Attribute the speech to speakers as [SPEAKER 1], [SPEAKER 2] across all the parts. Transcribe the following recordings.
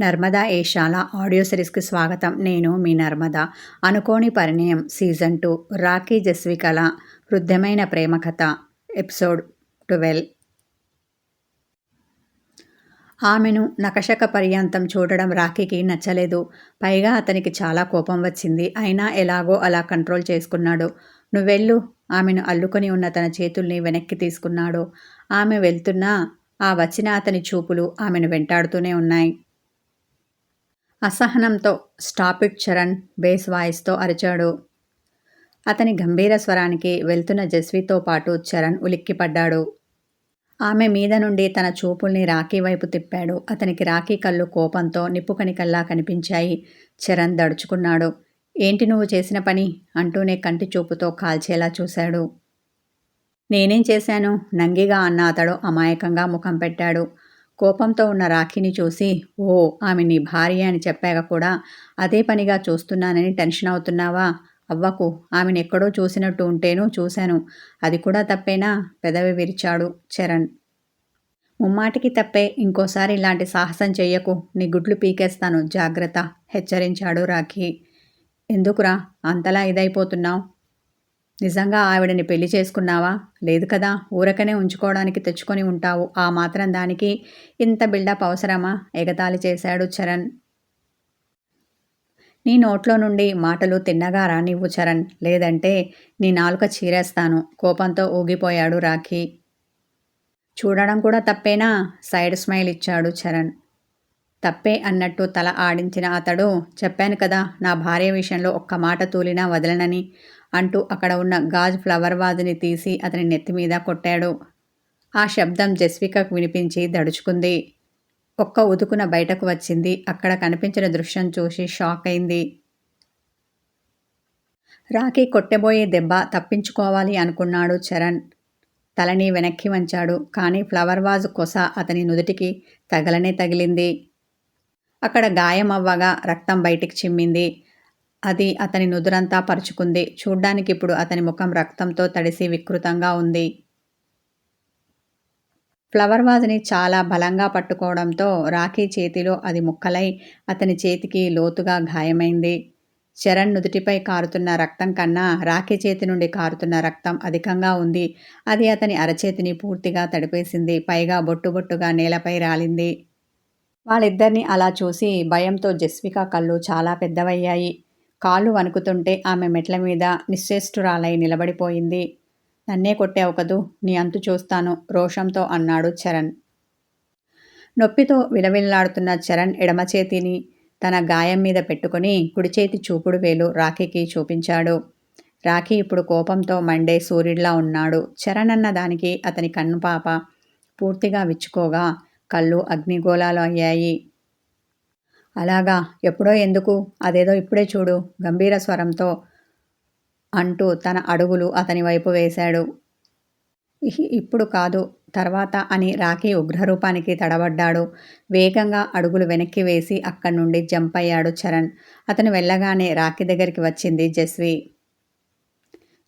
[SPEAKER 1] Narmada Eshala audio సిరీస్కి స్వాగతం. నేను మీ నర్మద. అనుకోని పరిణయం సీజన్ టూ. రాఖీ జస్వికల వృద్ధమైన ప్రేమ కథ ఎపిసోడ్ ట్వెల్వ్. ఆమెను నకషక పర్యంతం చూడడం రాఖీకి నచ్చలేదు. పైగా అతనికి చాలా కోపం వచ్చింది. అయినా ఎలాగో అలా కంట్రోల్ చేసుకున్నాడు. నువ్వెళ్ళు. ఆమెను అల్లుకొని ఉన్న తన చేతుల్ని వెనక్కి తీసుకున్నాడు. ఆమె వెళ్తున్నా ఆ వచ్చిన అతని చూపులు ఆమెను వెంటాడుతూనే ఉన్నాయి. అసహనంతో స్టాపిట్ చరణ్ బేస్ వాయిస్తో అరిచాడు. అతని గంభీర స్వరానికి వెళ్తున్న జస్వితో పాటు చరణ్ ఉలిక్కిపడ్డాడు. ఆమె మీద నుండి తన చూపుల్ని రాఖీ వైపు తిప్పాడు. అతనికి రాఖీ కళ్ళు కోపంతో నిప్పుకణికల్లా కనిపించాయి. చరణ్ దడుచుకున్నాడు. ఏంటి నువ్వు చేసిన పని? అంటూనే కంటి చూపుతో కాల్చేలా చూశాడు. నేనేం చేశాను? నంగిగా అన్న అతడు అమాయకంగా ముఖం పెట్టాడు. కోపంతో ఉన్న రాఖీని చూసి ఓ ఆమె నీ భార్య అని చెప్పాక కూడా అదే పనిగా చూస్తున్నానని టెన్షన్ అవుతున్నావా? అవ్వకు ఆమెను ఎక్కడో చూసినట్టు ఉంటేనూ చూశాను. అది కూడా తప్పేనా? పెదవి విరిచాడు చరణ్. ముమ్మాటికి తప్పే ఇంకోసారి ఇలాంటి సాహసం చెయ్యకు. నీ గుడ్లు పీకేస్తాను. జాగ్రత్త హెచ్చరించాడు రాఖీ. ఎందుకురా? అంతలా ఇదైపోతున్నావు? నిజంగా ఆవిడని పెళ్ళి చేసుకున్నావా? లేదు కదా ఊరకనే ఉంచుకోవడానికి తెచ్చుకొని ఉంటావు. ఆ మాత్రం దానికి ఇంత బిల్డప్ అవసరమా? ఎగతాళి చేశాడు చరణ్. నీ నోట్లో నుండి మాటలు తిన్నగా రానివ్వు చరణ్. లేదంటే నీ నాలుక చీరేస్తాను. కోపంతో ఊగిపోయాడు రాఖీ. చూడడం కూడా తప్పేనా? సైడ్ స్మైల్ ఇచ్చాడు చరణ్. తప్పే అన్నట్టు తల ఆడించిన అతడు చెప్పాను కదా నా భార్య విషయంలో ఒక్క మాట తూలినా వదలనని. అంటూ అక్కడ ఉన్న గాజు ఫ్లవర్ వాజ్ని తీసి అతని నెత్తి మీద కొట్టాడు. ఆ శబ్దం జస్వికకు వినిపించి దడుచుకుంది. ఒక్క ఉతుకున బయటకు వచ్చింది. అక్కడ కనిపించిన దృశ్యం చూసి షాక్ అయింది. రాఖీ కొట్టబోయే దెబ్బ తప్పించుకోవాలి అనుకున్నాడు చరణ్. తలని వెనక్కి వంచాడు. కానీ ఫ్లవర్ వాజ్ కొస అతని నుదుటికి తగలనే తగిలింది. అక్కడ గాయం అవ్వగా రక్తం బయటికి చిమ్మింది. అది అతని నుదురంతా పరుచుకుంది. చూడ్డానికి ఇప్పుడు అతని ముఖం రక్తంతో తడిసి వికృతంగా ఉంది. ఫ్లవర్ వాజ్ని చాలా బలంగా పట్టుకోవడంతో రాఖీ చేతిలో అది ముక్కలై అతని చేతికి లోతుగా గాయమైంది. చరణ్ నుదుటిపై కారుతున్న రక్తం కన్నా రాఖీ చేతి నుండి కారుతున్న రక్తం అధికంగా ఉంది. అది అతని అరచేతిని పూర్తిగా తడిపేసింది. పైగా బొట్టు బొట్టుగా నేలపై రాలింది. వాళ్ళిద్దరిని అలా చూసి భయంతో జస్విక కళ్ళు చాలా పెద్దవయ్యాయి. కాళ్ళు వణుకుతుంటే ఆమె మెట్ల మీద నిశ్చేష్టురాలై నిలబడిపోయింది. నన్నే కొట్టావు కదూ? నీ అంతు చూస్తాను రోషంతో అన్నాడు చరణ్. నొప్పితో విలవిల్లాడుతున్న చరణ్ ఎడమ చేతిని తన గాయం మీద పెట్టుకుని కుడిచేతి చూపుడు వేలు రాఖీకి చూపించాడు. రాఖీ ఇప్పుడు కోపంతో మండే సూర్యుడిలా ఉన్నాడు. చరణ్ అన్న దానికి అతని కన్నుపాప పూర్తిగా విచ్చుకోగా కళ్ళు అగ్నిగోళాలు అయ్యాయి. అలాగా? ఎప్పుడో ఎందుకు? అదేదో ఇప్పుడే చూడు. గంభీర స్వరంతో అంటూ తన అడుగులు అతని వైపు వేశాడు. ఇప్పుడు కాదు. తర్వాత అని రాఖీ ఉగ్రరూపానికి తడబడ్డాడు. వేగంగా అడుగులు వెనక్కి వేసి అక్కడి నుండి జంప్ అయ్యాడు చరణ్. అతను వెళ్ళగానే రాఖీ దగ్గరికి వచ్చింది జస్వి.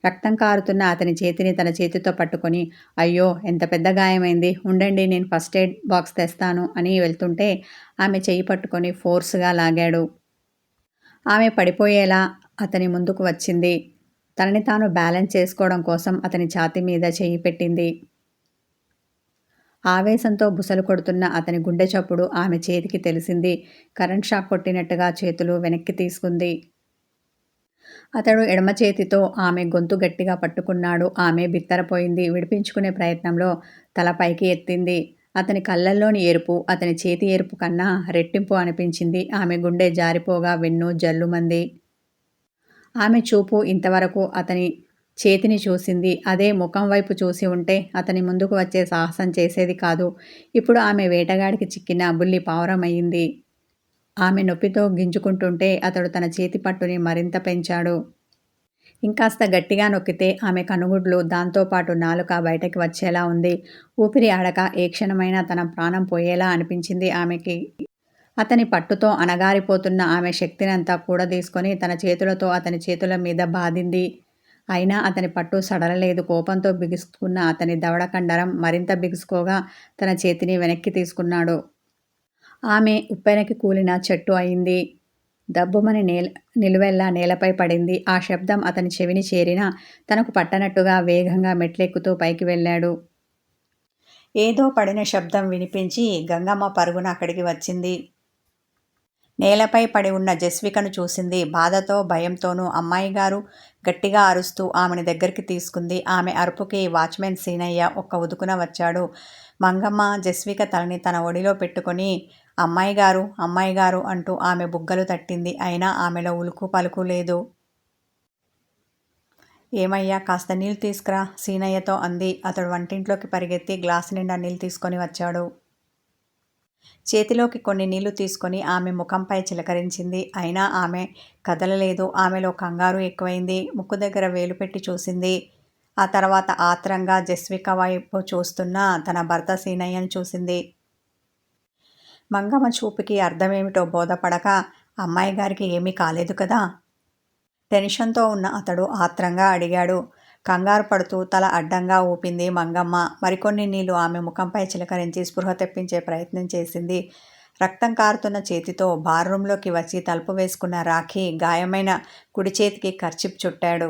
[SPEAKER 1] రక్తం కారుతున్న అతని చేతిని తన చేతితో పట్టుకొని అయ్యో ఎంత పెద్ద గాయమైంది. ఉండండి నేను ఫస్ట్ ఎయిడ్ బాక్స్ తెస్తాను అని వెళ్తుంటే ఆమె చేయి పట్టుకొని ఫోర్స్గా లాగాడు. ఆమె పడిపోయేలా అతని ముందుకు వచ్చింది. తనని తాను బ్యాలెన్స్ చేసుకోవడం కోసం అతని ఛాతి మీద చేయి పెట్టింది. ఆవేశంతో బుసలు కొడుతున్న అతని గుండె చప్పుడు ఆమె చేతికి తెలిసింది. కరెంట్ షాక్ కొట్టినట్టుగా చేతులు వెనక్కి తీసుకుంది. అతడు ఎడమ చేతితో ఆమె గొంతు గట్టిగా పట్టుకున్నాడు. ఆమె బిత్తరపోయింది. విడిపించుకునే ప్రయత్నంలో తల పైకి ఎత్తింది. అతని కళ్ళల్లోని ఎరుపు అతని చేతి ఎరుపు కన్నా రెట్టింపు అనిపించింది. ఆమె గుండె జారిపోగా వెన్ను జల్లుమంది. ఆమె చూపు ఇంతవరకు అతని చేతిని చూసింది. అదే ముఖం వైపు చూసి ఉంటే అతని ముందుకు వచ్చే సాహసం చేసేది కాదు. ఇప్పుడు ఆమె వేటగాడికి చిక్కిన బుల్లి పావురమయ్యింది. ఆమె నొప్పితో గింజుకుంటుంటే అతడు తన చేతి పట్టుని మరింత పెంచాడు. ఇంకాస్త గట్టిగా నొక్కితే ఆమె కనుగుడ్లు దాంతోపాటు నాలుక బయటకి వచ్చేలా ఉంది. ఊపిరి ఆడక ఏ క్షణమైనా తన ప్రాణం పోయేలా అనిపించింది ఆమెకి. అతని పట్టుతో అనగారిపోతున్న ఆమె శక్తినంతా కూడా తీసుకొని తన చేతులతో అతని చేతుల మీద బాధింది. అయినా అతని పట్టు సడలలేదు. కోపంతో బిగుసుకున్న అతని దవడ కండరం మరింత బిగుసుకోగా తన చేతిని వెనక్కి తీసుకున్నాడు. ఆమె ఉప్పెనకి కూలిన చెట్టు అయింది. దబ్బుమని నేల నిలువెల్లా నేలపై పడింది. ఆ శబ్దం అతని చెవిని చేరినా తనకు పట్టనట్టుగా వేగంగా మెట్లెక్కుతూ పైకి వెళ్ళాడు. ఏదో పడిన శబ్దం వినిపించి గంగమ్మ పరుగున అక్కడికి వచ్చింది. నేలపై పడి ఉన్న జస్వికను చూసింది. బాధతో భయంతోనూ అమ్మాయి గారు గట్టిగా అరుస్తూ ఆమెను దగ్గరికి తీసుకుంది. ఆమె అరుపుకి వాచ్మెన్ సీనయ్య ఒక్క ఉదుకున వచ్చాడు. మంగమ్మ జస్విక తలని తన ఒడిలో పెట్టుకొని అమ్మాయి గారు అమ్మాయి గారు అంటూ ఆమె బుగ్గలు తట్టింది. అయినా ఆమెలో ఉలుకు పలుకు లేదు. ఏమయ్యా కాస్త నీళ్ళు తీసుకురా సీనయ్యతో అంది. అతడు వంటింట్లోకి పరిగెత్తి గ్లాసు నిండా నీళ్ళు తీసుకొని వచ్చాడు. చేతిలోకి కొన్ని నీళ్ళు తీసుకొని ఆమె ముఖంపై చిలకరించింది. అయినా ఆమె కదలలేదు. ఆమెలో కంగారు ఎక్కువైంది. ముక్కు దగ్గర వేలు పెట్టి చూసింది. ఆ తర్వాత ఆత్రంగా జస్విక వైపు చూస్తున్న తన భర్త సీనయ్యను చూసింది. మంగమ్మ చూపుకి అర్థమేమిటో బోధపడక అమ్మాయి గారికి ఏమీ కాలేదు కదా? టెన్షన్తో ఉన్న అతడు ఆత్రంగా అడిగాడు. కంగారు పడుతూ తల అడ్డంగా ఊపింది మంగమ్మ. మరికొన్ని నీళ్ళు ఆమె ముఖంపై చిలకరించి స్పృహ తెప్పించే ప్రయత్నం చేసింది. రక్తం కారుతున్న చేతితో బార్ రూంలోకి వచ్చి తలుపు వేసుకున్న రాఖీ గాయమైన కుడి చేతికి ఖర్చిప్ చుట్టాడు.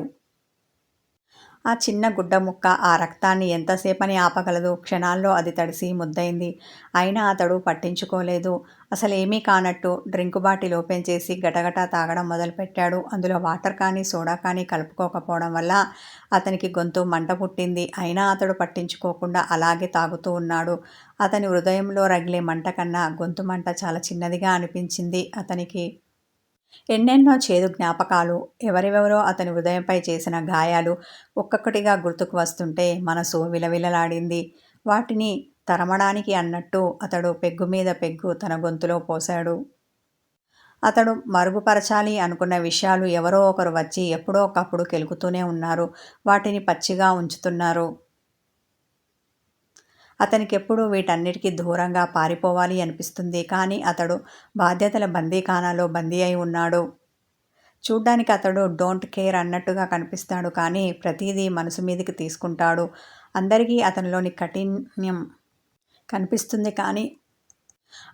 [SPEAKER 1] ఆ చిన్న గుడ్డ ముక్క ఆ రక్తాన్ని ఎంతసేపని ఆపగలదు? క్షణాల్లో అది తడిసి ముద్దయింది అయినా అతడు పట్టించుకోలేదు. అసలేమీ కానట్టు డ్రింక్ బాటిల్ ఓపెన్ చేసి గటగటా తాగడం మొదలుపెట్టాడు. అందులో వాటర్ కానీ సోడా కానీ కలుపుకోకపోవడం వల్ల అతనికి గొంతు మంట పుట్టింది. అయినా అతడు పట్టించుకోకుండా అలాగే తాగుతూ ఉన్నాడు. అతని హృదయంలో రగిలే మంట కన్నా గొంతు మంట చాలా చిన్నదిగా అనిపించింది అతనికి. ఎన్నెన్నో చేదు జ్ఞాపకాలు ఎవరెవరో అతని హృదయంపై చేసిన గాయాలు ఒక్కొక్కటిగా గుర్తుకు వస్తుంటే మనసు విలవిలలాడింది. వాటిని తరమడానికి అన్నట్టు అతడు పెగ్గు మీద పెగ్గు తన గొంతులో పోశాడు. అతడు మరుగుపరచాలి అనుకున్న విషయాలు ఎవరో ఒకరు వచ్చి ఎప్పుడో ఒకప్పుడు కెలుకుతూనే ఉన్నారు. వాటిని పచ్చిగా ఉంచుతున్నారు. అతనికి ఎప్పుడూ వీటన్నిటికీ దూరంగా పారిపోవాలి అనిపిస్తుంది. కానీ అతడు బాధ్యతల బందీఖానాలో బందీ అయి ఉన్నాడు. చూడ్డానికి అతడు డోంట్ కేర్ అన్నట్టుగా కనిపిస్తాడు. కానీ ప్రతిదీ మనసు మీదకి తీసుకుంటాడు. అందరికీ అతనిలోని కఠిన్యం కనిపిస్తుంది. కానీ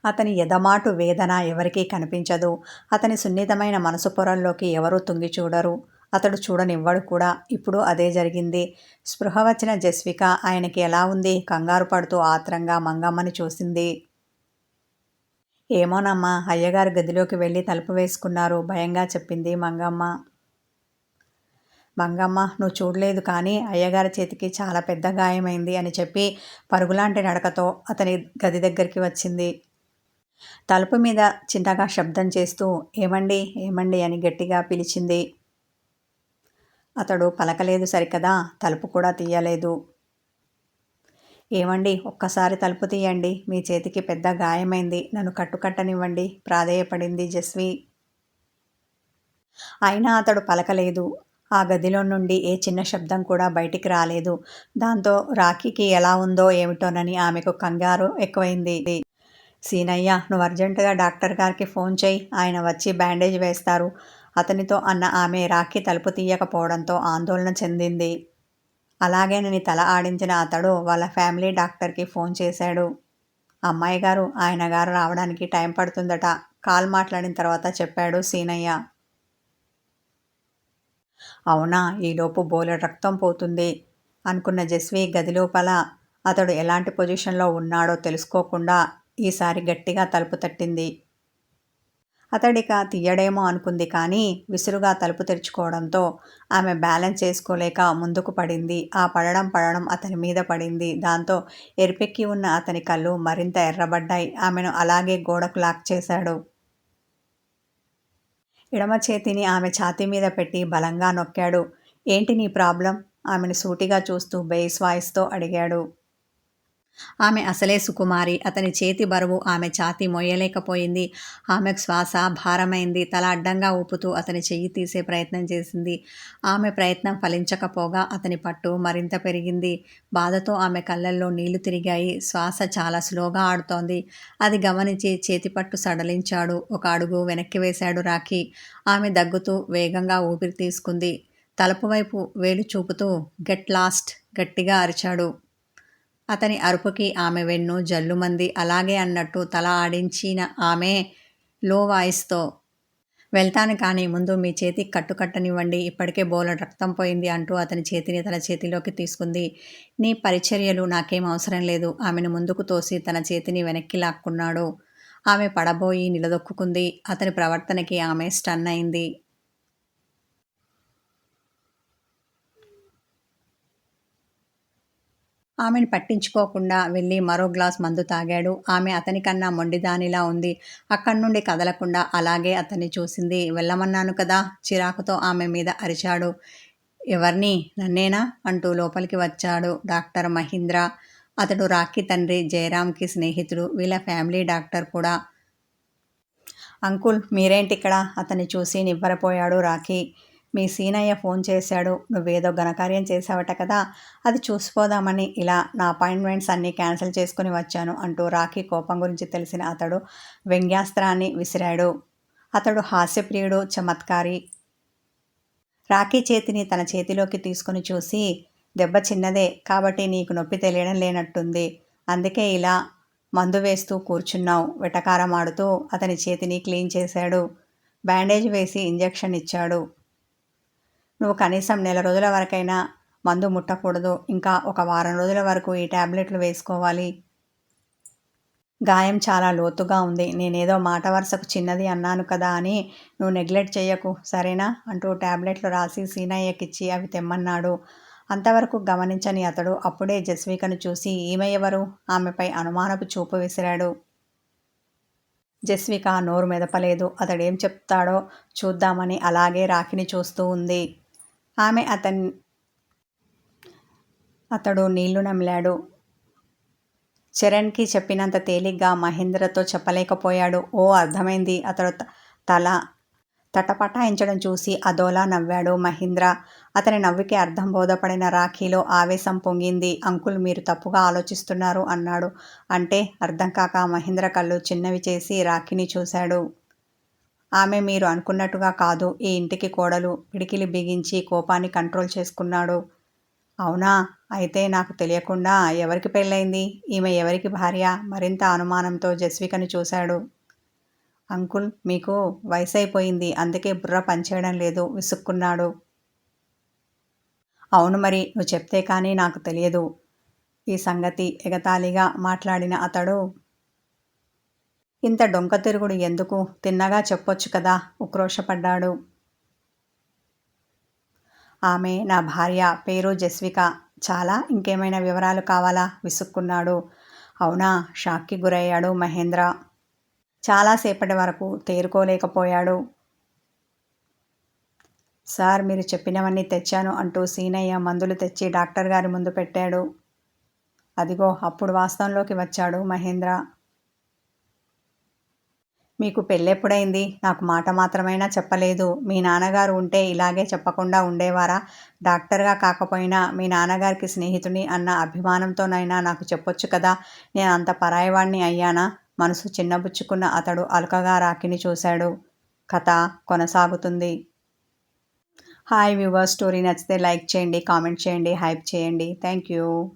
[SPEAKER 1] అతని ఎదమాటు వేదన ఎవరికీ కనిపించదు. అతని సున్నితమైన మనసు పొరల్లోకి ఎవరూ తుంగి చూడరు. అతడు చూడనివ్వడు కూడా. ఇప్పుడు అదే జరిగింది. స్పృహ వచ్చిన జస్విక ఆయనకి ఎలా ఉంది? కంగారు పడుతూ ఆత్రంగా మంగమ్మని చూసింది. ఏమోనమ్మా అయ్యగారు గదిలోకి వెళ్ళి తలుపు వేసుకున్నారు. భయంగా చెప్పింది మంగమ్మ. మంగమ్మ నువ్వు చూడలేదు కానీ అయ్యగారి చేతికి చాలా పెద్ద గాయమైంది అని చెప్పి పరుగులాంటి నడకతో అతని గది దగ్గరికి వచ్చింది. తలుపు మీద చిన్నగా శబ్దం చేస్తూ ఏమండి? ఏమండి? అని గట్టిగా పిలిచింది. అతడు పలకలేదు సరికదా తలుపు కూడా తీయలేదు. ఏమండి ఒక్కసారి తలుపు తీయండి మీ చేతికి పెద్ద గాయమైంది నన్ను కట్టుకట్టనివ్వండి ప్రాధేయపడింది జస్వి. అయినా అతడు పలకలేదు. ఆ గదిలో నుండి ఏ చిన్న శబ్దం కూడా బయటికి రాలేదు. దాంతో రాఖీకి ఎలా ఉందో ఏమిటోనని ఆమెకు కంగారు ఎక్కువైంది. సీనయ్య నువ్వు అర్జెంటుగా డాక్టర్ గారికి ఫోన్ చేయి ఆయన వచ్చి బ్యాండేజ్ వేస్తారు. అతనితో అన్న ఆమె రాఖీ తలుపు తీయకపోవడంతో ఆందోళన చెందింది. అలాగే నేను తల ఆడించిన అతడు వాళ్ళ ఫ్యామిలీ డాక్టర్కి ఫోన్ చేశాడు. అమ్మాయి గారు ఆయన గారు రావడానికి టైం పడుతుందట. కాల్ మాట్లాడిన తర్వాత చెప్పాడు సీనయ్య. అవునా ఈలోపు బోలె రక్తం పోతుంది అనుకున్న జస్వి గది లోపల అతడు ఎలాంటి పొజిషన్లో ఉన్నాడో తెలుసుకోకుండా ఈసారి గట్టిగా తలుపు తట్టింది. అతడిక తీయడేమో అనుకుంది కానీ విసురుగా తలుపు తెరుచుకోవడంతో ఆమె బ్యాలెన్స్ చేసుకోలేక ముందుకు పడింది. ఆ పడడం పడడం అతని మీద పడింది. దాంతో ఎరిపెక్కి ఉన్న అతని కళ్ళు మరింత ఎర్రబడ్డాయి. ఆమెను అలాగే గోడకు లాక్ చేశాడు. ఎడమ చేతిని ఆమె ఛాతీ మీద పెట్టి బలంగా నొక్కాడు. ఏంటి నీ ప్రాబ్లం? ఆమెను సూటిగా చూస్తూ బేస్ వాయిస్తో అడిగాడు. ఆమె అసలే సుకుమారి. అతని చేతి బరువు ఆమె ఛాతి మొయ్యలేకపోయింది. ఆమెకు శ్వాస భారమైంది. తల అడ్డంగా ఊపుతూ అతని చెయ్యి తీసే ప్రయత్నం చేసింది. ఆమె ప్రయత్నం ఫలించకపోగా అతని పట్టు మరింత పెరిగింది. బాధతో ఆమె కళ్ళల్లో నీళ్ళు తిరిగాయి. శ్వాస చాలా స్లోగా ఆడుతోంది. అది గమనించి చేతి పట్టు సడలించాడు. ఒక అడుగు వెనక్కి వేశాడు రాఖీ. ఆమె దగ్గుతూ వేగంగా ఊపిరి తీసుకుంది. తలుపు వైపు వేలు చూపుతూ గెట్ లాస్ట్ గట్టిగా అరిచాడు. అతని అరుపుకి ఆమె వెన్ను జల్లుమంది. అలాగే అన్నట్టు తల ఆడించిన ఆమె లో వాయిస్తో వెళ్తాను కానీ ముందు మీ చేతికి కట్టుకట్టనివ్వండి ఇప్పటికే బోలెడు రక్తం పోయింది అంటూ అతని చేతిని తన చేతిలోకి తీసుకుంది. నీ పరిచర్యలు నాకేం అవసరం లేదు. ఆమెను ముందుకు తోసి తన చేతిని వెనక్కి లాక్కున్నాడు. ఆమె పడబోయి నిలదొక్కుంది అతని ప్రవర్తనకి ఆమె స్టన్ అయింది. ఆమెను పట్టించుకోకుండా వెళ్ళి మరో గ్లాస్ మందు తాగాడు. ఆమె అతని కన్నా మొండిదానిలా ఉంది. అక్కడి నుండి కదలకుండా అలాగే అతన్ని చూసింది. వెళ్ళమన్నాను కదా చిరాకుతో ఆమె మీద అరిచాడు. ఎవరిని? నన్నేనా? అంటూ లోపలికి వచ్చాడు డాక్టర్ మహీంద్ర. అతడు రాఖీ తండ్రి జయరామ్కి స్నేహితుడు. వీళ్ళ ఫ్యామిలీ డాక్టర్ కూడా. అంకుల్ మీరేంటి ఇక్కడ అతన్ని చూసి నివ్వరపోయాడు రాఖీ. మీ సీనయ్య ఫోన్ చేశాడు. నువ్వేదో ఘనకార్యం చేసావట కదా అది చూసిపోదామని ఇలా నా అపాయింట్మెంట్స్ అన్నీ క్యాన్సిల్ చేసుకుని వచ్చాను అంటూ రాఖీ కోపం గురించి తెలిసిన అతడు వ్యంగ్యాస్త్రాన్ని విసిరాడు. అతడు హాస్యప్రియుడు చమత్కారి. రాఖీ చేతిని తన చేతిలోకి తీసుకుని చూసి దెబ్బ చిన్నదే కాబట్టి నీకు నొప్పి తెలియడం లేనట్టుంది. అందుకే ఇలా మందు వేస్తూ కూర్చున్నావు వెటకారం ఆడుతూ అతని చేతిని క్లీన్ చేశాడు. బ్యాండేజ్ వేసి ఇంజెక్షన్ ఇచ్చాడు. నువ్వు కనీసం నెల రోజుల వరకైనా మందు ముట్టకూడదు. ఇంకా ఒక వారం రోజుల వరకు ఈ ట్యాబ్లెట్లు వేసుకోవాలి. గాయం చాలా లోతుగా ఉంది. నేనేదో మాట వరుసకు చిన్నది అన్నాను కదా అని నువ్వు నెగ్లెక్ట్ చేయకు సరేనా? అంటూ ట్యాబ్లెట్లు రాసి సీనయ్యకిచ్చి అవి తెమ్మన్నాడు. అంతవరకు గమనించని అతడు అప్పుడే జస్వికను చూసి ఈమె ఎవరు ఆమెపై అనుమానపు చూపు విసిరాడు. జస్విక నోరు మెదపలేదు. అతడేం చెప్తాడో చూద్దామని అలాగే రాఖిని చూస్తూ ఉంది. ఆమె అతని అతడు నీళ్ళు నమిలాడు. చరణ్కి చెప్పినంత తేలిగ్గా మహేంద్రతో చెప్పలేకపోయాడు. ఓ అర్థమైంది. అతడు తల తటపటాయించడం చూసి అదోలా నవ్వాడు మహీంద్ర. అతని నవ్వుకి అర్థం బోధపడిన రాఖీలో ఆవేశం పొంగింది. అంకుల్ మీరు తప్పుగా ఆలోచిస్తున్నారు అన్నాడు. అంటే అర్థం కాక మహేంద్ర కళ్ళు చిన్నవి చేసి రాఖీని చూశాడు. ఆమె మీరు అనుకున్నట్టుగా కాదు. ఈ ఇంటికి కోడలు పిడికిలి బిగించి కోపాన్ని కంట్రోల్ చేసుకున్నాడు. అవునా? అయితే నాకు తెలియకుండా ఎవరికి పెళ్ళైంది ఈమె ఎవరికి భార్య? మరింత అనుమానంతో జస్వికను చూశాడు. అంకుల్ మీకు వయసు అయిపోయింది అందుకే బుర్ర పనిచేయడం లేదు విసుక్కున్నాడు. అవును మరి నువ్వు చెప్తే కానీ నాకు తెలియదు. ఈ సంగతి ఎగతాళిగా మాట్లాడిన అతడు ఇంత డొంక తిరుగుడు ఎందుకు? తిన్నగా చెప్పొచ్చు కదా ఉక్రోషపడ్డాడు. ఆమె నా భార్య పేరు జస్విక. చాలా ఇంకేమైనా వివరాలు కావాలా? విసుక్కున్నాడు. అవునా షాక్కి గురయ్యాడు మహేంద్ర. చాలాసేపటి వరకు తేరుకోలేకపోయాడు. సార్ మీరు చెప్పినవన్నీ తెచ్చాను అంటూ సీనయ్య మందులు తెచ్చి డాక్టర్ గారి ముందు పెట్టాడు. అదిగో అప్పుడు వాస్తవంలోకి వచ్చాడు మహేంద్ర. మీకు పెళ్ళెప్పుడైంది? నాకు మాట మాత్రమైనా చెప్పలేదు. మీ నాన్నగారు ఉంటే ఇలాగే చెప్పకుండా ఉండేవారా? డాక్టర్గా కాకపోయినా మీ నాన్నగారికి స్నేహితుని అన్న అభిమానంతోనైనా నాకు చెప్పొచ్చు కదా? నేను అంత పరాయవాణ్ణి అయ్యానా? మనసు చిన్నబుచ్చుకున్న అతడు అలకగా రాకిని చూశాడు. కథ కొనసాగుతుంది. హాయ్ వ్యూవర్ స్టోరీ నచ్చితే లైక్ చేయండి కామెంట్ చేయండి హైప్ చేయండి. Thank you.